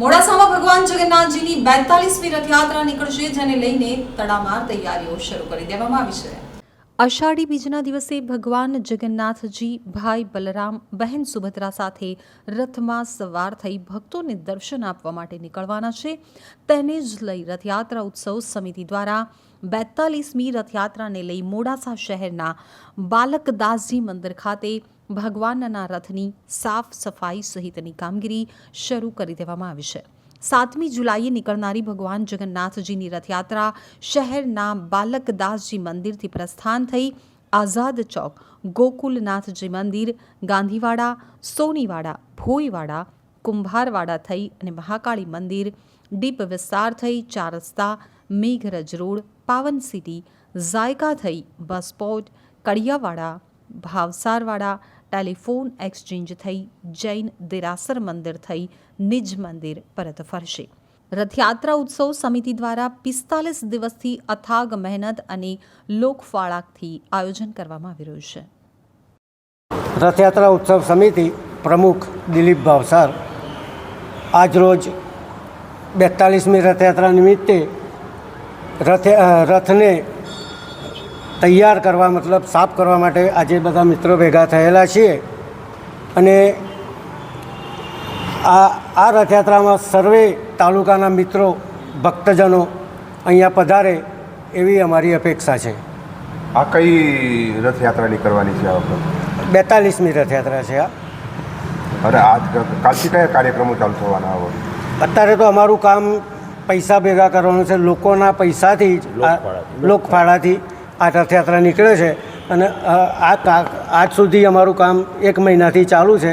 જગન્નાથજીની બેતાલીસમી રથયાત્રા નીકળશે, જેને લઈને તડામાર તૈયારીઓ શરૂ કરી દેવામાં આવી છે. અષાઢી બીજના દિવસે ભગવાન જગન્નાથજી, ભાઈ બલરામ, બહેન સુભદ્રા સાથે રથમાં સવાર થઈ ભક્તોને દર્શન આપવા માટે નીકળવાના છે. તેને જ લઈ રથયાત્રા ઉત્સવ સમિતિ દ્વારા બેતાલીસમી રથયાત્રાને લઈ મોડાસા શહેરના બાલકદાસજી મંદિર ખાતે ભગવાનના રથની સાફ સફાઈ સહિતની કામગીરી શરૂ કરી દેવામાં આવી છે. સાતમી જુલાઈએ નીકળનારી ભગવાન જગન્નાથજીની રથયાત્રા શહેરના બાલકદાસજી મંદિરથી પ્રસ્થાન થઈ આઝાદ ચોક, ગોકુલનાથજી મંદિર, ગાંધીવાડા, સોનીવાડા, ભોઈવાડા, કુંભારવાડા થઈ અને મહાકાળી મંદિર, ડીપ વિસ્તાર થઈ, ચાર રસ્તા, મેઘરજ રોડ, પાવન સિટી, ઝાયકા થઈ bus port Kadiyawada, Bhavsarwada telephone exchange થઈ, જૈન દેરાસર મંદિર થઈ, નિજ મંદિર પરત ફરશે. રથયાત્રા ઉત્સવ સમિતિ દ્વારા પિસ્તાલીસ દિવસથી અથાગ મહેનત અને લોકફાળાકથી આયોજન કરવામાં આવી રહ્યું છે. રથયાત્રા ઉત્સવ સમિતિ પ્રમુખ દિલીપ ભાવસાર આજરોજ બેતાલીસમી રથયાત્રા નિમિત્તે રથ રથને તૈયાર કરવા મતલબ સાફ કરવા માટે આજે બધા મિત્રો ભેગા થયેલા છીએ. અને આ આ રથયાત્રામાં સર્વે તાલુકાના મિત્રો ભક્તજનો અહીંયા પધારે એવી અમારી અપેક્ષા છે. આ કઈ રથયાત્રા નીકળવાની છે આ વખત? બેતાલીસમી રથયાત્રા છે આ. અને આજ કાલથી કયા કાર્યક્રમો ચાલુ થવાના હોય અત્યારે તો અમારું કામ પૈસા ભેગા કરવાનું છે લોકોના પૈસાથી જ લોકફાળાથી. આ રથયાત્રા નીકળે છે અને આ કા આજ સુધી અમારું કામ એક મહિનાથી ચાલુ છે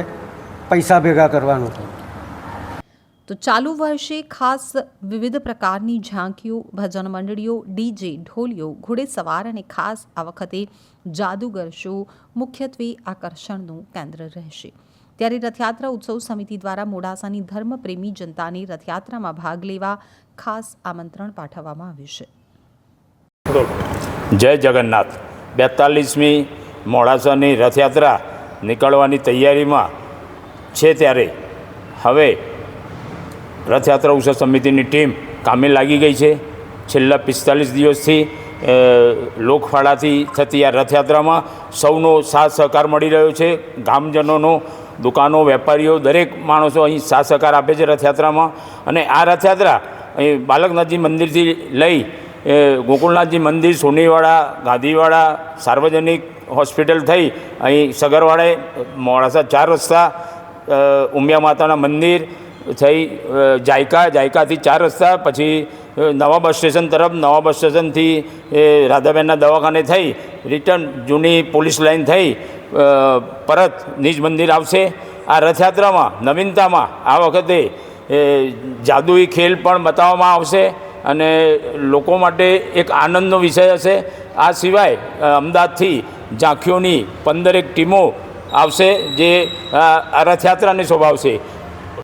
પૈસા ભેગા કરવાનું. તો ચાલુ વર્ષે ખાસ વિવિધ પ્રકારની ઝાંકીઓ ભજન મંડળીઓ ડીજે ઢોલીઓ ઘોડેસવાર અને ખાસ આ વખતે જાદુગર શો મુખ્યત્વે આકર્ષણનું કેન્દ્ર રહેશે. ત્યારે રથયાત્રા ઉત્સવ સમિતિ દ્વારા મોડાસાની ધર્મપ્રેમી જનતાને રથયાત્રામાં ભાગ લેવા ખાસ આમંત્રણ પાઠવવામાં આવ્યું છે. જય જગન્નાથ. બેતાલીસમી મોડાસાની રથયાત્રા નીકળવાની તૈયારીમાં છે ત્યારે. હવે રથયાત્રા ઉત્સવ સમિતિની ટીમ કામે લાગી ગઈ છે. છેલ્લા પિસ્તાલીસ દિવસથી લોકફાળાથી થતી આ રથયાત્રામાં સૌનો સાથ સહકાર મળી રહ્યો છે. ગામજનોનો, દુકાનો, વેપારીઓ, દરેક માણસો અહીં સાથ સહકાર આપે છે રથયાત્રામાં. અને આ રથયાત્રા અહીં બાલકનાથજી મંદિરથી લઈ એ ગોકુળનાથજી મંદિર, સોનીવાડા, ગાંધીવાડા, સાર્વજનિક હોસ્પિટલ થઈ અહીં સગરવાડે મોડાસા ચાર રસ્તા ઉમિયા માતાના મંદિર થઈ જાયકા, જાયકાથી ચાર રસ્તા, પછી નવા બસ સ્ટેશન તરફ, નવા બસ સ્ટેશનથી, એ, રાધાબેનના દવાખાને થઈ, રિટર્ન જૂની પોલીસ લાઇન થઈ પરત નિજ મંદિર આવશે. આ રથયાત્રામાં, નવીનતામાં, આ વખતે જાદુઈ ખેલ પણ બતાવવામાં આવશે. અને લોકો માટે એક આનંદનો વિષય હશે. આ સિવાય અમદાવાદથી ઝાંખીઓની પંદરેક ટીમો આવશે જે રથયાત્રાને શોભાવશે.